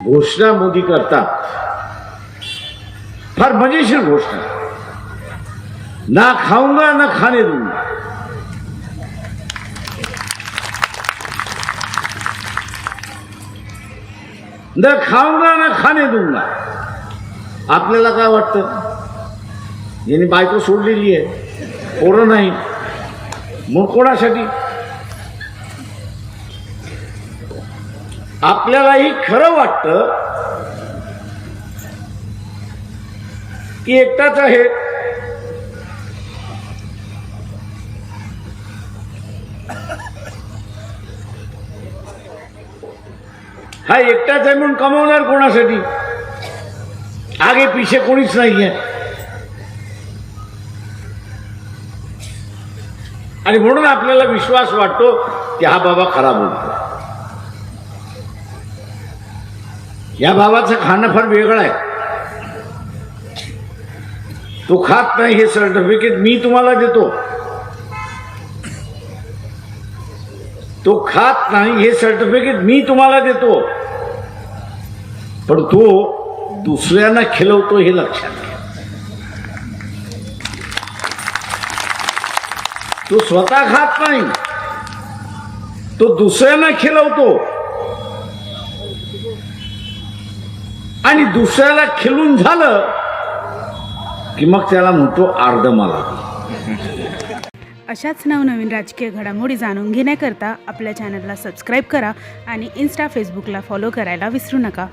घोषणा मोदी करतात फार मजेशीर घोषणा ना खाऊंगा ना खाने दूंगा न खाऊंगा ना खाने दूंगा आपल्याला काय वाटतं यांनी बायको सोडलेली आहे पोरं नाही मग कोणासाठी आपल्यालाही खरं वाटतं की एकटाच आहे. हा एकटाच आहे म्हणून कमावणार कोणासाठी? आगे पिछे कोणीच नाहीये. आणि म्हणून आपल्याला विश्वास वाटतो की हा बाबा खरा बोलतो या भावाचं खाणं फार वेगळं आहे. तो खात नाही हे सर्टिफिकेट मी तुम्हाला देतो. तो खात नाही हे सर्टिफिकेट मी तुम्हाला देतो. पण तो दुसऱ्यांना खिलवतो हे लक्षात घ्या तो स्वतः खात नाही. तो दुसऱ्यांना खिलवतो. आणि दुसऱ्याला खेळून झालं की मग त्याला म्हणतो अर्ध मला अशाच नवनवीन राजकीय घडामोडी जाणून घेण्याकरता आपल्या चॅनलला सबस्क्राईब करा आणि इन्स्टा फेसबुकला फॉलो करायला विसरू नका.